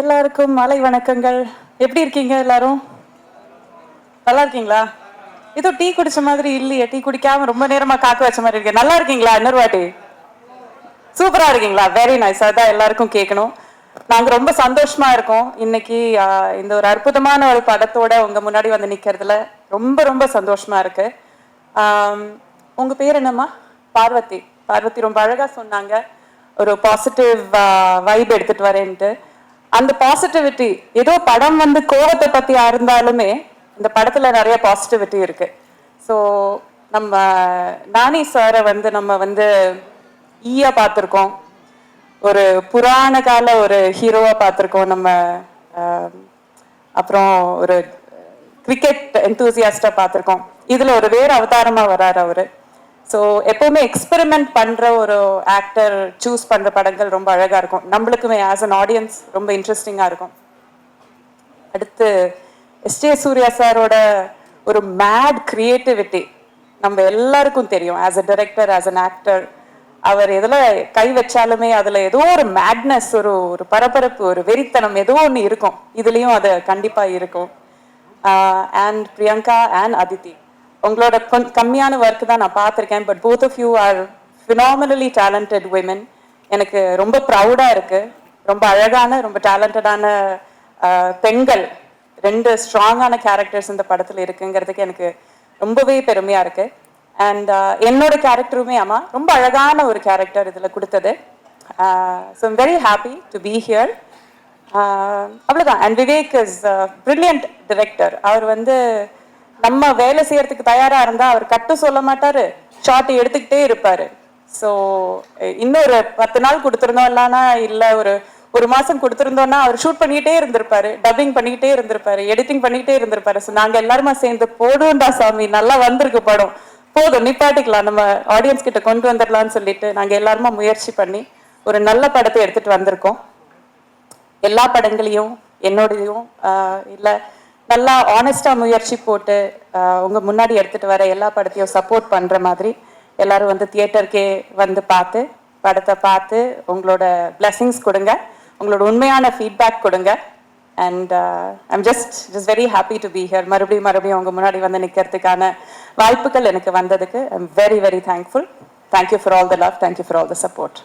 எல்லாருக்கும் மாலை வணக்கங்கள். எப்படி இருக்கீங்க எல்லாரும்? நல்லா இருக்கீங்களா? ஏதோ டீ குடிச்ச மாதிரி இல்லையே டீ குடிக்காம ரொம்ப நேரமா காக்க வச்ச மாதிரி இருக்கு. நல்லா இருக்கீங்களா? இன்னொரு வாட்டி. சூப்பரா இருக்கீங்களா? வெரி நைஸ் அதான் எல்லாருக்கும் கேட்கணும் நாங்க ரொம்ப சந்தோஷமா இருக்கோம். இன்னைக்கு இந்த ஒரு அற்புதமான ஒரு படத்தோட உங்க முன்னாடி வந்து நிக்கிறதுல ரொம்ப ரொம்ப சந்தோஷமா இருக்கு. உங்க பேர் என்னம்மா? பார்வதி. பார்வதி ரொம்ப அழகா சொன்னாங்க. ஒரு பாசிட்டிவ் வைப் எடுத்துட்டு வரேன்ட்டு. அந்த பாசிட்டிவிட்டி ஏதோ படம் வந்து கோவத்தை பத்தியா இருந்தாலுமே இந்த படத்துல நிறைய பாசிட்டிவிட்டி இருக்கு. ஸோ நம்ம நானி சாரை வந்து நம்ம வந்து ஈயா பார்த்துருக்கோம். ஒரு புராண கால ஒரு ஹீரோவா பார்த்துருக்கோம் நம்ம அப்புறம் ஒரு கிரிக்கெட் எந்தூசியாஸ்டா பார்த்துருக்கோம். இதுல ஒரு வேறு அவதாரமா வராரு அவரு. ஸோ எப்போவுமே எக்ஸ்பெரிமெண்ட் பண்ணுற ஒரு ஆக்டர் சூஸ் பண்ணுற படங்கள் ரொம்ப அழகாக இருக்கும். நம்மளுக்குமே ஆஸ் அன் ஆடியன்ஸ் ரொம்ப இன்ட்ரெஸ்டிங்காக இருக்கும். அடுத்து எஸ்டே சூர்யா சாரோட ஒரு மேட் கிரியேட்டிவிட்டி நம்ம எல்லாருக்கும் தெரியும். As a director as an actor அவர் எதில் கை வச்சாலுமே அதில் ஏதோ ஒரு மேட்னஸ் ஒரு ஒரு பரபரப்பு ஒரு வெறித்தனம் ஏதோ ஒன்று இருக்கும். இதுலேயும் அது கண்டிப்பாக இருக்கும். அண்ட் பிரியங்கா அண்ட் அதித்தி உங்களோட கொஞ்சம் கம்மியான ஒர்க் தான் நான் பார்த்துருக்கேன் but both of you are phenomenally talented women எனக்கு ரொம்ப ப்ரௌடாக இருக்குது ரொம்ப அழகான ரொம்ப டேலண்டடான பெண்கள். ரெண்டு ஸ்ட்ராங்கான கேரக்டர்ஸ் இந்த படத்தில் இருக்குங்கிறதுக்கு எனக்கு ரொம்பவே பெருமையாக இருக்குது அண்ட் என்னோட கேரக்டருமே அம்மா ரொம்ப அழகான ஒரு கேரக்டர் இதில் கொடுத்தது. So I'm very happy to be here அவ்வளோதான் and Vivek is brilliant director அவர் வந்து நம்ம வேலை செய்யறதுக்கு தயாரா இருந்தா அவர் கட்டு சொல்ல மாட்டாரு ஷார்ட் எடுத்துக்கிட்டே இருப்பாரு. ஸோ இன்னொரு பத்து நாள் கொடுத்துருந்தோம் இல்லைன்னா இல்லை ஒரு ஒரு மாசம் கொடுத்துருந்தோம்னா அவர் ஷூட் பண்ணிக்கிட்டே இருந்திருப்பாரு டப்பிங் பண்ணிக்கிட்டே இருந்திருப்பாரு எடிட்டிங் பண்ணிக்கிட்டே இருந்திருப்பாரு. ஸோ நாங்க எல்லாருமா சேர்ந்து போடுவோம்டா சாமி நல்லா வந்திருக்கு படம். போதும் நிப்பாட்டிக்கலாம். நம்ம ஆடியன்ஸ் கிட்ட கொண்டு வந்துடலாம்னு சொல்லிட்டு நாங்க எல்லாருமா முயற்சி பண்ணி ஒரு நல்ல படத்தை எடுத்துட்டு வந்திருக்கோம். எல்லா படங்களையும் என்னோடையும் இல்லை நல்லா ஆனஸ்டா முயற்சி போட்டு உங்கள் உங்க முன்னாடி எடுத்துட்டு வர எல்லா படத்தையும் சப்போர்ட் பண்ற மாதிரி எல்லாரும் வந்து தியேட்டருக்கே வந்து பார்த்து படத்தை பார்த்து உங்களோட பிளெஸிங்ஸ் கொடுங்க. உங்களோட உண்மையான ஃபீட்பேக் கொடுங்க. And I'm just just very happy to be here மறுபடியும் மறுபடியும் உங்க முன்னாடி வந்து நிற்கிறதுக்கான வாய்ப்புகள் எனக்கு வந்ததுக்கு I'm very very thankful thank you for all the love thank you for all the support